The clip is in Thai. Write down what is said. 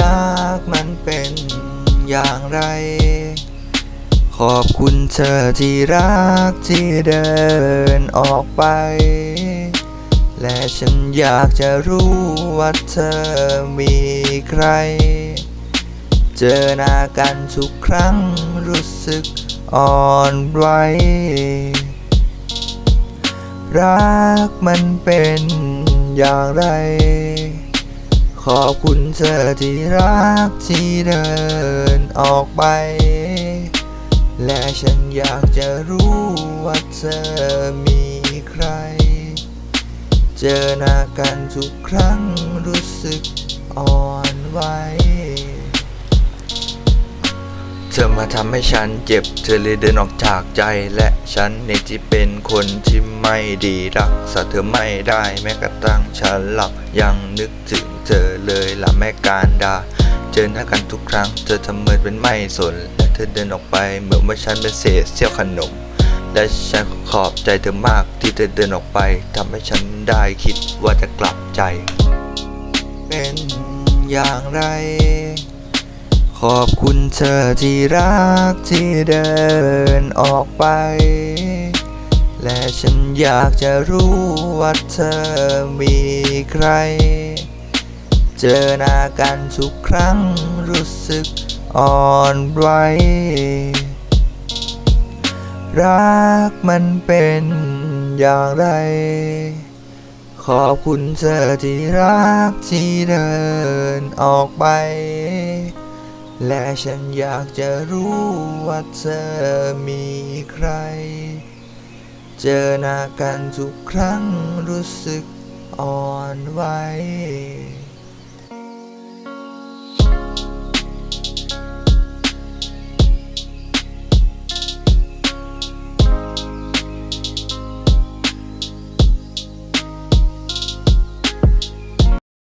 รักมันเป็นอย่างไร ขอบคุณเธอที่รักที่เดินออกไป และฉันอยากจะรู้ว่าเธอมีใคร เจอหน้ากันทุกครั้งรู้สึกอ่อนไหวรักมันเป็นอย่างไร ขอบคุณเธอที่รักที่เดินออกไป และฉันอยากจะรู้ว่าเธอมีใคร เจอหน้ากันทุกครั้งรู้สึกอ่อนไหวเธอมาทำให้ฉันเจ็บ เธอเลยเดินออกจากใจ และฉันในที่เป็นคนที่ไม่ดีรักษาเธอไม่ได้แม้กระทั่งฉันหลับยังนึกถึง เธอเลยละแม่การดา เจอหน้ากันทุกครั้ง เธอทำเหมือนเป็นไม่สน และเธอเดินออกไปเหมือนว่าฉันเป็นเศษเสี้ยวขนม และฉันขอบใจเธอมากที่เธอเดินออกไปทำให้ฉันได้คิดว่าจะกลับใจ เป็นอย่างไร ขอบคุณเธอที่รักที่เดินออกไปและฉันอยากจะรู้ว่าเธอมีใคร เจอหน้ากันทุกครั้งรู้สึกอ่อนไหวรักมันเป็นอย่างไร ขอบคุณเธอที่รักที่เดินออกไป และฉันอยากจะรู้ว่าเธอมีใคร เจอหน้ากันทุกครั้งรู้สึกอ่อนไหว